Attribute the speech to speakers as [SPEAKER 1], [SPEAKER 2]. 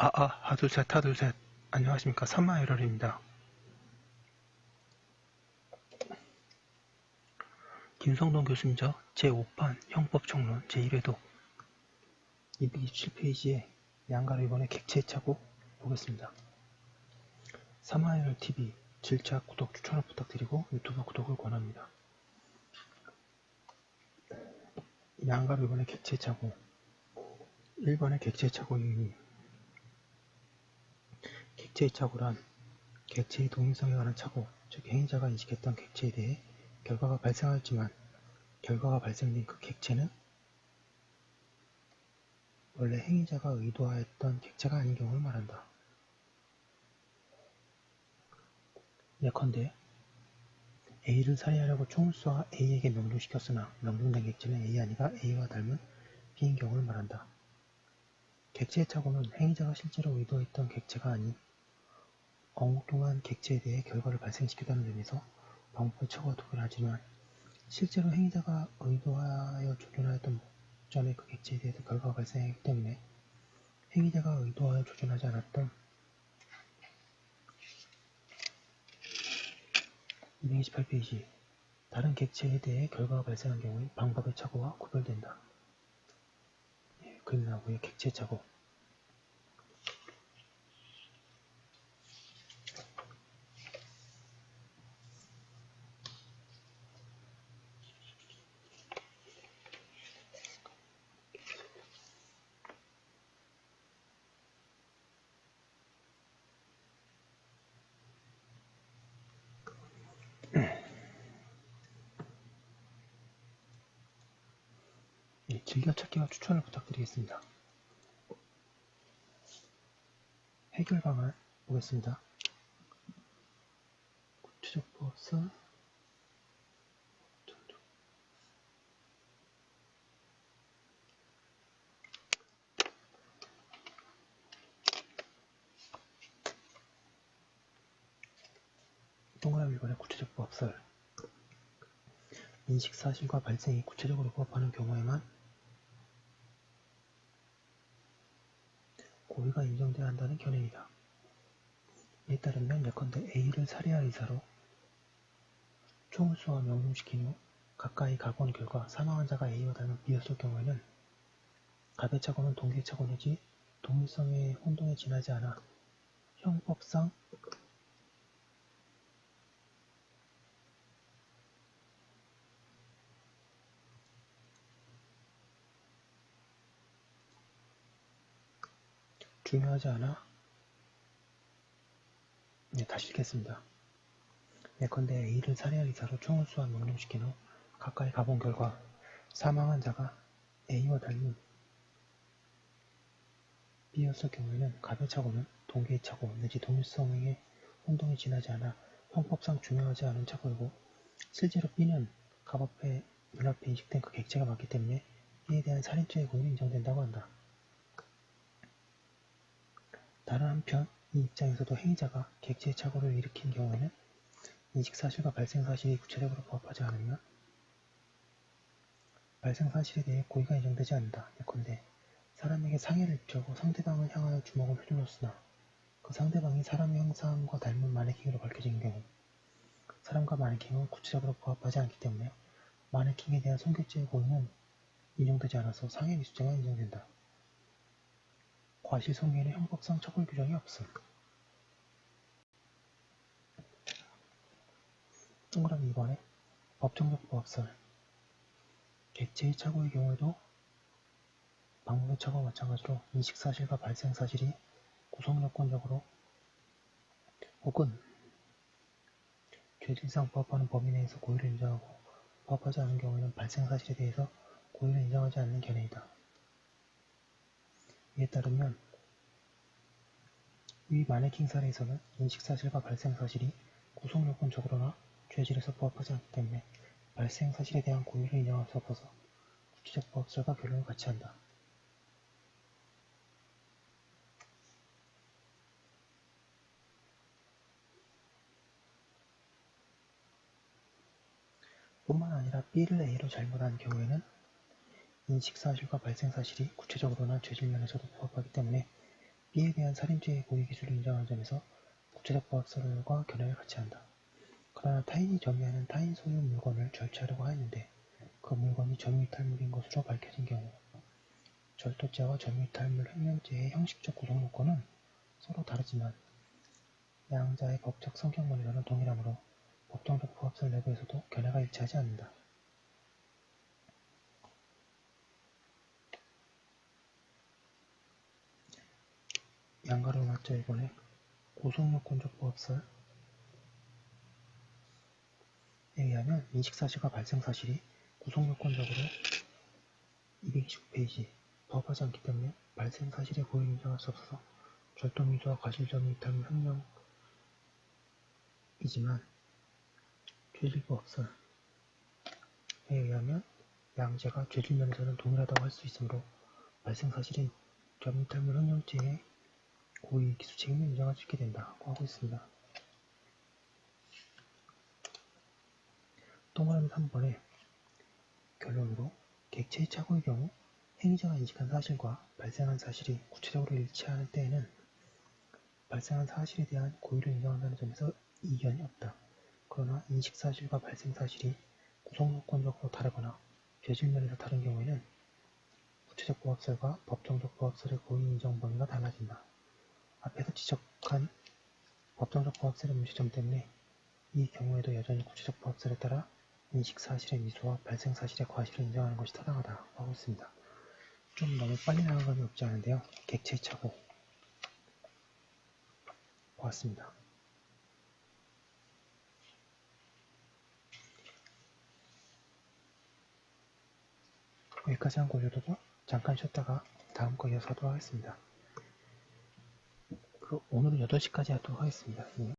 [SPEAKER 1] 아 아 하둘셋 하둘셋 안녕하십니까 삼마에러입니다 김성동 교수님저 제5판 형법총론 제1회독 227페이지에 양가로 이번에 객체 차고 보겠습니다. 삼마에러TV 질차 구독 추천을 부탁드리고 유튜브 구독을 권합니다. 양가로 이번에 객체 차고 1번의 객체 차고의 의미 객체의 착오란 객체의 동일성에 관한 착오, 즉 행위자가 인식했던 객체에 대해 결과가 발생하였지만 결과가 발생된 그 객체는 원래 행위자가 의도하였던 객체가 아닌 경우를 말한다. 예컨대 A를 살해하려고 총을 쏘아 A에게 명중시켰으나 명중된 객체는 A 아니가 A와 닮은 B인 경우를 말한다. 객체의 착오는 행위자가 실제로 의도했던 객체가 아닌 엉뚱한 객체에 대해 결과를 발생시키다는 점에서 방법의 처가 독일하지만 실제로 행위자가 의도하여 조준하였던 목전의 그 객체에 대해서 결과가 발생하기 때문에 행위자가 의도하여 조준하지 않았던 228페이지 다른 객체에 대해 결과가 발생한 경우에 방법의 착오와 구별된다. 예, 그림 나오고요. 객체 착오 즐겨찾기와 추천을 부탁드리겠습니다. 해결 방안 보겠습니다. 구체적 보업선 동그라미 1번의 구체적 부합설 인식 사실과 발생이 구체적으로 부합하는 경우에만 고의가 인정돼야 한다는 견해이다. 이에 따르면 예컨대 A를 살해할 의사로 총을 쏘아 명중시킨 후 가까이 가본 결과 사망한 자가 A와 닮은 B였을 경우에는 가배차고는 동계차고 내지 동일성의 혼동에 지나지 않아 형법상 중요하지 않아? 네, 다시 읽겠습니다. 예컨대 A를 살해할 의사로 총을 쏘아 명령시킨 후 가까이 가본 결과 사망한 자가 A와 닮은 B였을 경우에는 가벼차고는 동계의 차고 내지 동일성의 혼동이 지나지 않아 형법상 중요하지 않은 차고이고 실제로 B는 갑앞에 눈앞에 인식된 그 객체가 맞기 때문에 이에 대한 살인죄의 고의는 인정된다고 한다. 다른 한편 이 입장에서도 행위자가 객체의 착오를 일으킨 경우에는 인식사실과 발생사실이 구체적으로 부합하지 않으면 발생사실에 대해 고의가 인정되지 않는다. 예컨대 사람에게 상해를 입혀고 상대방을 향하여 주먹을 휘둘렀으나 그 상대방이 사람의 형상과 닮은 마네킹으로 밝혀진 경우 사람과 마네킹은 구체적으로 부합하지 않기 때문에 마네킹에 대한 성격죄의 고의는 인정되지 않아서 상해 미수죄가 인정된다. 과실성에는 형법상 처벌 규정이 없음. 동그라미 2번에 법정적 부합설 객체의 착오의 경우에도 방법의 착오와 마찬가지로 인식사실과 발생사실이 구성요건적으로 혹은 죄질상 부합하는 범위 내에서 고의를 인정하고 부합하지 않은 경우에는 발생사실에 대해서 고의를 인정하지 않는 견해이다. 이에 따르면 위 마네킹 사례에서는 인식사실과 발생사실이 구성요건적으로나 죄질에서 부합하지 않기 때문에 발생사실에 대한 고의를 인정할 수 없어서 구체적 부합설과 결론을 같이 한다. 뿐만 아니라 B를 A로 잘못한 경우에는 인식 사실과 발생 사실이 구체적으로나 죄질 면에서도 부합하기 때문에 B에 대한 살인죄의 고의 기술을 인정하는 점에서 국제적 보합설과 견해를 같이 한다. 그러나 타인이 점유하는 타인 소유 물건을 절취하려고 하였는데 그 물건이 점유이탈물인 것으로 밝혀진 경우 절도죄와 점유이탈물 횡령죄의 형식적 구성 요건은 서로 다르지만 양자의 법적 성격만으로는 동일하므로 법정적 부합설 내부에서도 견해가 일치하지 않는다. 양가로 맞죠 이번에 고성요건적 부합설에 의하면 인식사실과 발생사실이 구성요건적으로 229페이지 부합하지 않기 때문에 발생사실의 고의를 인정할 수 없어서 절도미수와 과실점유 이탈물 횡령이지만 죄질부합설에 의하면 양죄가 죄질면에서는 동일하다고 할 수 있으므로 발생사실인 점유이탈물 횡령죄의 고의 기수 책임을 인정할 수 있게 된다고 하고 있습니다. 또 말하면 3번에 결론으로 객체의 착오의 경우 행위자가 인식한 사실과 발생한 사실이 구체적으로 일치하는 때에는 발생한 사실에 대한 고의를 인정한다는 점에서 이견이 없다. 그러나 인식 사실과 발생 사실이 구성 요건적으로 다르거나 죄질면에서 다른 경우에는 구체적 부합설과 법정적 부합설의 고의 인정 범위가 달라진다. 앞에서 지적한 법정적 부합설의 문제점 때문에 이 경우에도 여전히 구체적 부합설에 따라 인식사실의 미수와 발생사실의 과실을 인정하는 것이 타당하다고 하고 있습니다. 좀 너무 빨리 나간 감이 없지 않은데요. 착오 보았습니다. 여기까지 한거 올려두고 잠깐 쉬었다가 다음 거 이어서 하도록 하겠습니다. 그 오늘은 8시까지 하도록 하겠습니다. 예.